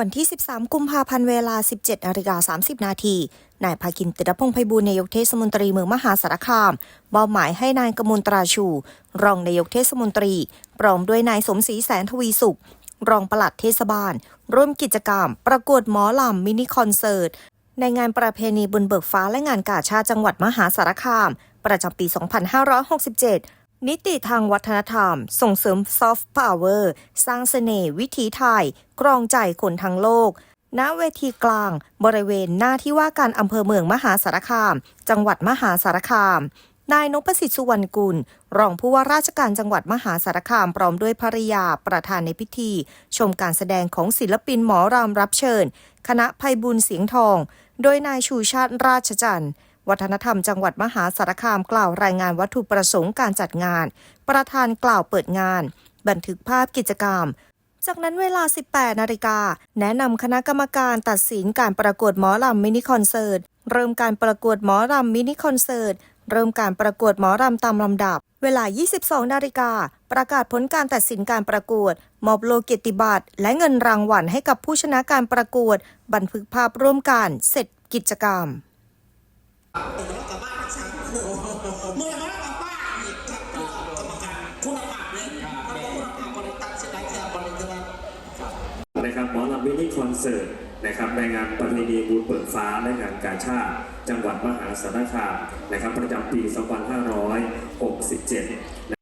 วันที่ 13 กุมภาพันธ์เวลา 17นาฬิกา30 นาที นายภากินติรพงษ์ไพบูลนายกเทศมนตรีเมืองมหาสารคามมอบหมายให้นายกมลตราชู รองนายกเทศมนตรี พร้อมด้วยนายสมศรีแสนทวีสุข รองปลัดเทศบาล ร่วมกิจกรรม ประกวดหมอลำมินิคอนเสิร์ต ในงานประเพณีบุญเบิกฟ้าและงานกาชาติจังหวัดมหาสารคาม ประจำปี 2567 นิติทางวัฒนธรรม ส่งเสริมซอฟต์พาวเวอร์สร้างเสน่ห์วิถีไทยกรองใจคนทั้งโลก ณเวทีกลาง บริเวณหน้าที่ว่าการอำเภอเมืองมหาสารคาม จังหวัดมหาสารคามนายนพสิทธิ์สุวรรณกุล รองผู้ว่าราชการจังหวัดมหาสารคามพร้อมด้วยภริยาประธานในพิธี ชมการแสดงของศิลปินหมอรำรับเชิญ คณะภัยบุญเสียงทอง โดยนายชูชาติราชจันทร์ วัฒนธรรมจังหวัดมหาสารคามกล่าวรายงานวัตถุประสงค์การจัดงาน ประธานกล่าวเปิดงาน บันทึกภาพกิจกรรมจากนั้นเวลา 18 นาฬิกา แนะนำคณะกรรมการตัดสินการประกวดหมอลำมินิคอนเสิร์ต เริ่มการประกวดหมอลำมินิคอนเสิร์ต เริ่มการประกวดหมอลำตามลำดับ เวลา 22 นาฬิกา ประกาศผลการตัดสินการประกวด มอบโลเกียรติบัตรและเงินรางวัลให้กับผู้ชนะการประกวด บันทึกภาพร่วมกัน เสร็จกิจกรรม เมื่อมากับป้าอีกครับกรรมการคุณภาพเลยครับคุณภาพบริการเสียดายแค่บริการนะครับหมอลำมินิคอนเสิร์ตนะครับในงานประเพณีบุญเปิดฟ้าและงานกาชาติ จังหวัดมหาสารคามนะครับประจำปี 2567